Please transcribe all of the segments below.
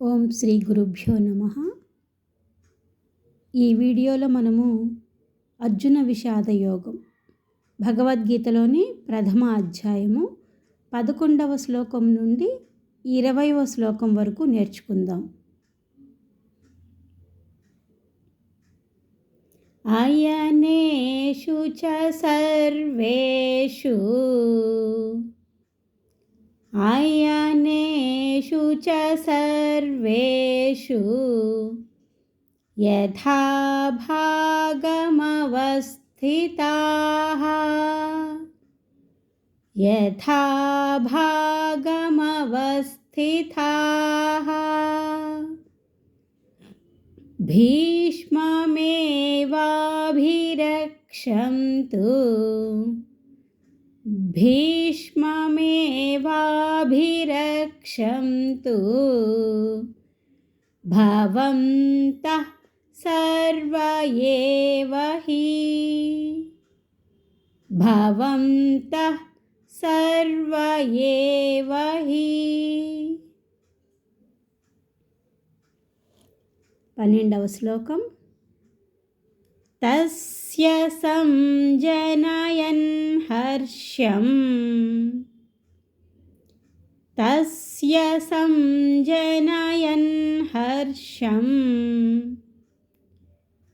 ఓం శ్రీ గురుభ్యో నమ. ఈ వీడియోలో మనము అర్జున విషాద యోగం భగవద్గీతలోని ప్రథమ అధ్యాయము పదకొండవ శ్లోకం నుండి ఇరవైవ శ్లోకం వరకు నేర్చుకుందాం. అయనేషు చ సర్వేషు अयनेषु च सर्वेषु यथा भागमवस्थिताः। यथा भागमवस्थिताः। भीष्ममेवाभिरक्षन्तु। भीष्ममेवाभिरक्षन्तु भवन्तः सर्व एव हि भवन्तः सर्व एव हि పన్నెండవ శ్లోకం तस्य संजनयन् हर्षम् तस्य संजनयन् हर्षम्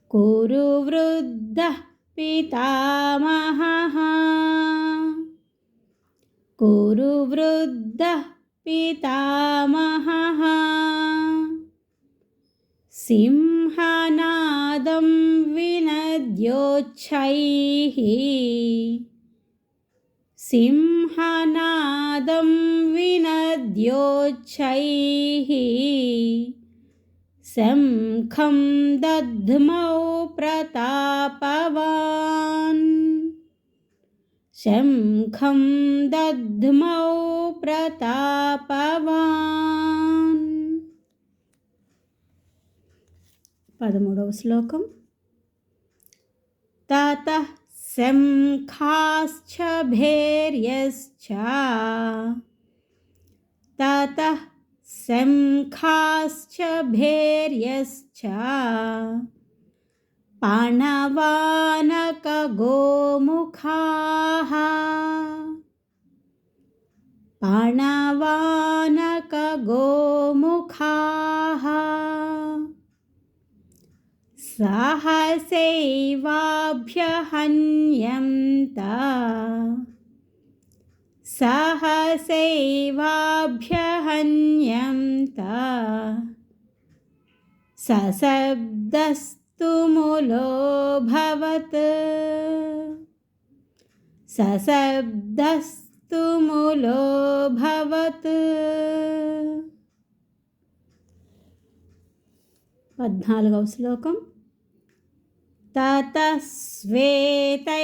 कुरु वृद्धः पितामहः। कुरु वृद्धः पितामहः सिंहनादं विनद्योच्छैः। सिंहनादं विनद्योच्छैः। शङ्खं दध्मौ प्रतापवान्। शङ्खं दध्मौ प्रतापवान् పదమూడవ శ్లోకం తాత శంఖాశ్చ భేర్యశ్చ తాత శంఖాశ్చ భేర్యశ్చ పాణవానకగోముఖాः పాణవానకగోముఖాः सहसैवाभ्यहन्यन्त सहसैवाभ्यहन्यन्त सशब्दस्तु मुलो भवत् सशब्दस्तु मुलो भवत् पद्नागव श्लोकम् ततः श्वेतैर्हयैर्युक्ते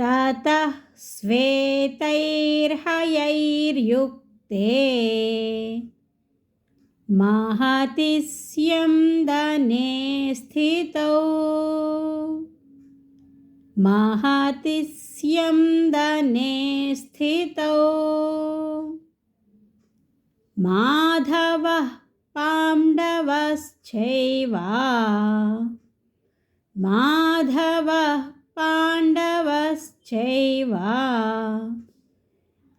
ततः श्वेतैर्हयैर्युक्ते महतिस्यं महतिस्यं दने स्थितौ। माधवः पाण्डवश्चैव माधवः पाण्डवश्चैव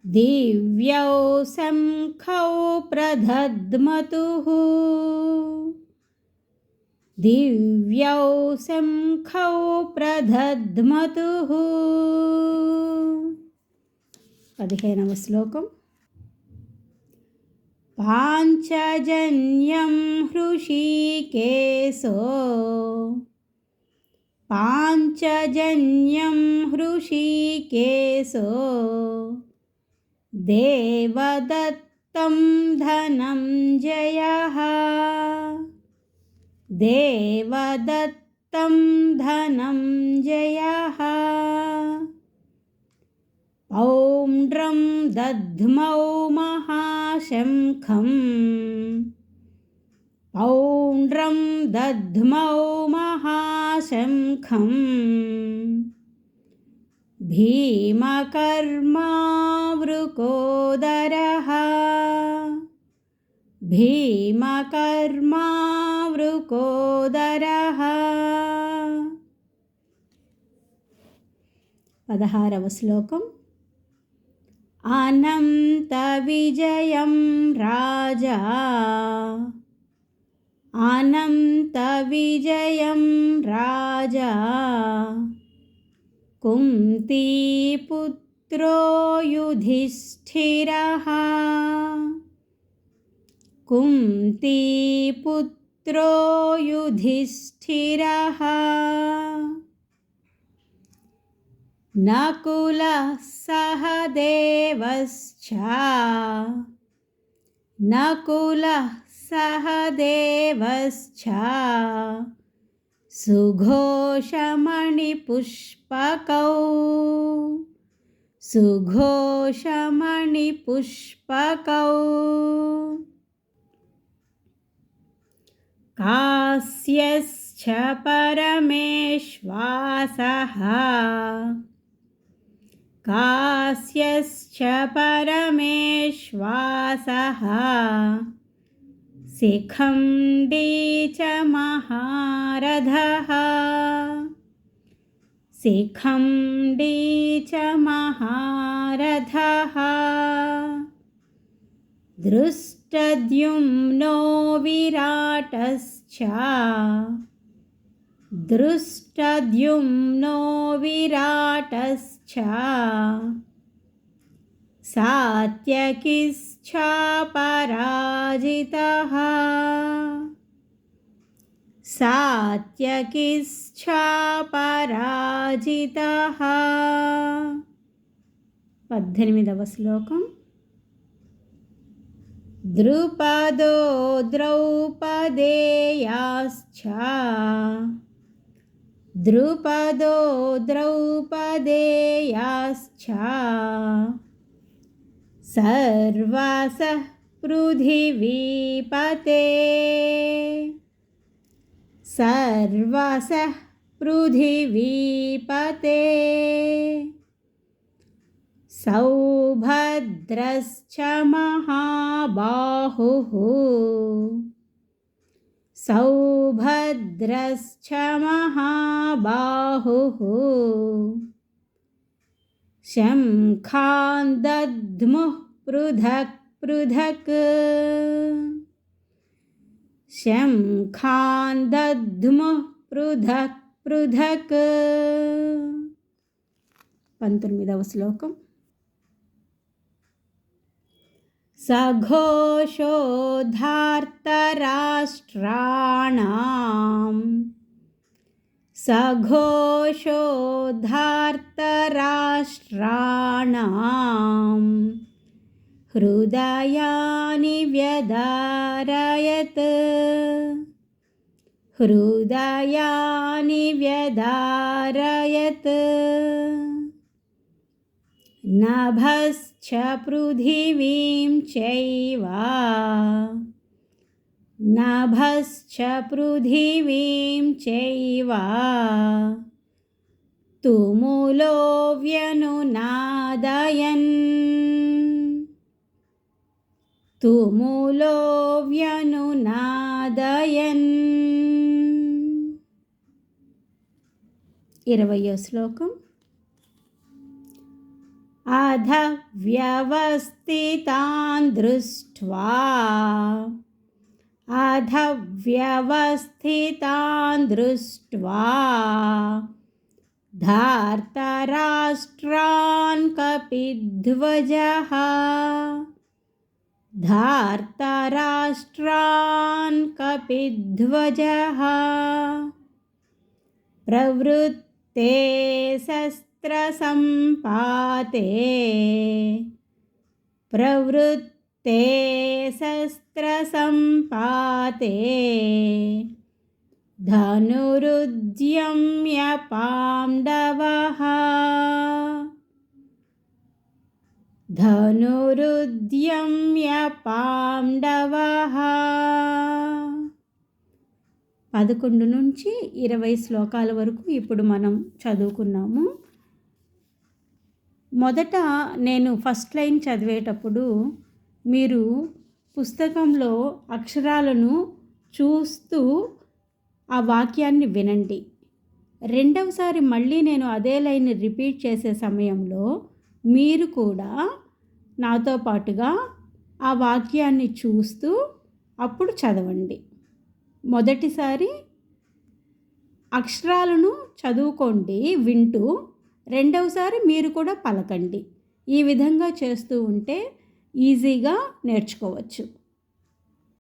दिव्यौ शङ्खौ प्रदध्मतुः दिव्यौ शङ्खौ प्रदध्मतुः పదిహేనవ శ్లోకం पाञ्चजन्यं हृषीकेशो। पाञ्चजन्यं हृषीकेशो। देवदत्तं धनं जयः। देवदत्तं धनं ॐ ड्रं दध्मौ महाशङ्खम्। ॐ ड्रं दध्मौ महाशङ्खम्। भीमकर्मावृकोदरः। भीमकर्मावृकोदरः। पदहारवश्लोकम् अनन्तविजयं राजा। अनन्तविजयं राजा। कुन्तीपुत्रो युधिष्ठिरः कुन्तीपुत्रो युधिष्ठिरः नकुलः सह देवश्च नकुलः सह देवश्च सुघोषमणिपुष्पकौ। सुघोषमणिपुष्पकौ। कास्यश्च परमेश्वासः कास्यश्च परमेश्वासः। शिखण्डी च महारथः। शिखण्डी च महारथः। दृष्टद्युम्नो विराटश्च दृष्टद्युम्नो विराटश्च सात्यकिश्चापराजितः सात्यकिश्चापराजितः పద్దెనిమిదవ శ్లోకం ద్రుపదో ద్రౌపదేయాశ్చ द्रुपदो द्रौपदेयाश्च पृथिवीपते। सर्वासः पृथिवीपते। सौभद्रश्च महाबाहुः। सौभद्रश्च महाबाहुः शङ्खान् दद्मुः पृथक् पृथक् शङ्खान् दद्मुः पृथक् पृथक् पन्तुमिदव श्लोकम् सघोषोधार्तराष्ट्राणा सघोषोधार्तराष्ट्राणाम्। हृदयानि व्यधारयत् हृदयानि व्यधारयत् नभस् च पृथिवीं चैव नभश्च पृथिवीं चैव तुमुलो व्यनुनादयन् तुमुलो व्यनुनादयन् इरवयो श्लोकम् अध व्यवस्थितान् दृष्ट्वा अध व्यवस्थितान् दृष्ट्वा धार्तराष्ट्रान् कपिध्वजः धार्तराष्ट्रान् कपिध्वजः प्रवृत्ते सस् शस्त्रसम्पाते प्रवृत्ते शस्त्रसम्पाते धनुरुद्यम्य पाण्डवः धनुरुद्यम्य पाण्डवः పదకొండు నుంచి ఇరవై శ్లోకాల వరకు ఇప్పుడు మనం చదువుకున్నాము మొదట నేను ఫస్ట్ లైన్ చదివేటప్పుడు మీరు పుస్తకంలో అక్షరాలను చూస్తూ ఆ వాక్యాన్ని వినండి. రెండవసారి మళ్ళీ నేను అదే లైన్ రిపీట్ చేసే సమయంలో మీరు కూడా నాతో పాటుగా ఆ వాక్యాన్ని చూస్తూ అప్పుడు చదవండి. మొదటిసారి అక్షరాలను చదువుకోండి వింటూ రెండవసారి మీరు కూడా పలకండి. ఈ విధంగా చేస్తూ ఉంటే ఈజీగా నేర్చుకోవచ్చు.